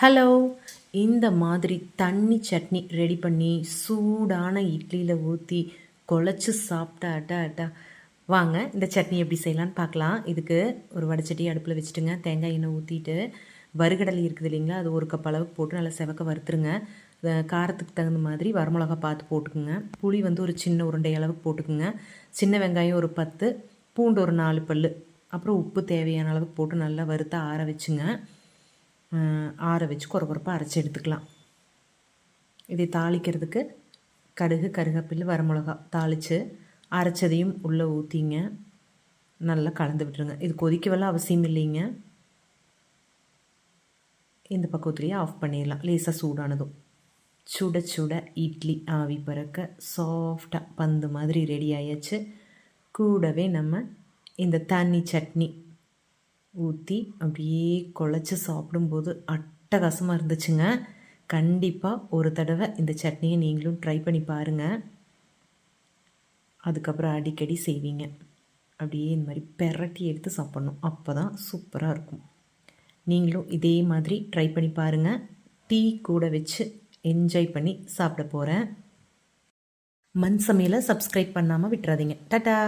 Hello இந்த மாதிரி தண்ணி சட்னி ரெடி பண்ணி சூடான இட்லியில் ஊற்றி குழச்சி சாப்பிட்டா அட்டா அட்டா வாங்க இந்த சட்னி எப்படி செய்யலான்னு பார்க்கலாம். இதுக்கு ஒரு வடைச்சட்டி அடுப்பில் வச்சுட்டுங்க. தேங்காய் எண்ணெய் ஊற்றிட்டு வறுகடலை இருக்குது இல்லைங்களா? அது ஒரு கப் அளவுக்கு போட்டு நல்லா செவக்க வறுத்துருங்க. காரத்துக்கு தகுந்த மாதிரி வரமிளகா பார்த்து போட்டுக்குங்க. புளி வந்து ஒரு சின்ன உருண்டை அளவுக்கு போட்டுக்குங்க. சின்ன வெங்காயம் ஒரு பத்து பூண்டு ஒரு நாலு பல் அப்புறம் உப்பு தேவையான அளவுக்கு போட்டு நல்லா வறுத்து ஆற வச்சுங்க. ஆற வச்சு குறக்குறப்பாக அரைச்சி எடுத்துக்கலாம். இதை தாளிக்கிறதுக்கு கடுகு கருகப்பில் வரமிளகா தாளித்து அரைச்சதையும் உள்ளே ஊற்றிங்க நல்லா கலந்து விட்டுருங்க. இது கொதிக்கவெல்லாம் அவசியம் இல்லைங்க. இந்த பக்கத்துலேயே ஆஃப் பண்ணிடலாம். லேசாக சூடானதும். சுட சுட இட்லி ஆவி பறக்க சாஃப்டாக பந்து மாதிரி ரெடி ஆயாச்சு. கூடவே நம்ம இந்த தண்ணி சட்னி ஊற்றி அப்படியே குழச்சி சாப்பிடும்போது அட்டகாசமாக இருந்துச்சுங்க. கண்டிப்பாக ஒரு தடவை இந்த சட்னியை நீங்களும் ட்ரை பண்ணி பாருங்கள் அதுக்கப்புறம் அடிக்கடி செய்வீங்க. அப்படியே இந்த மாதிரி பெரட்டி எடுத்து சாப்பிட்ணும். அப்போ தான் சூப்பராக இருக்கும். நீங்களும் இதே மாதிரி ட்ரை பண்ணி பாருங்கள் டீ கூட வச்சு என்ஜாய் பண்ணி சாப்பிட போகிறேன் மண் சமையலை சப்ஸ்கிரைப் பண்ணாமல் விட்டுறாதீங்க. டாட்டா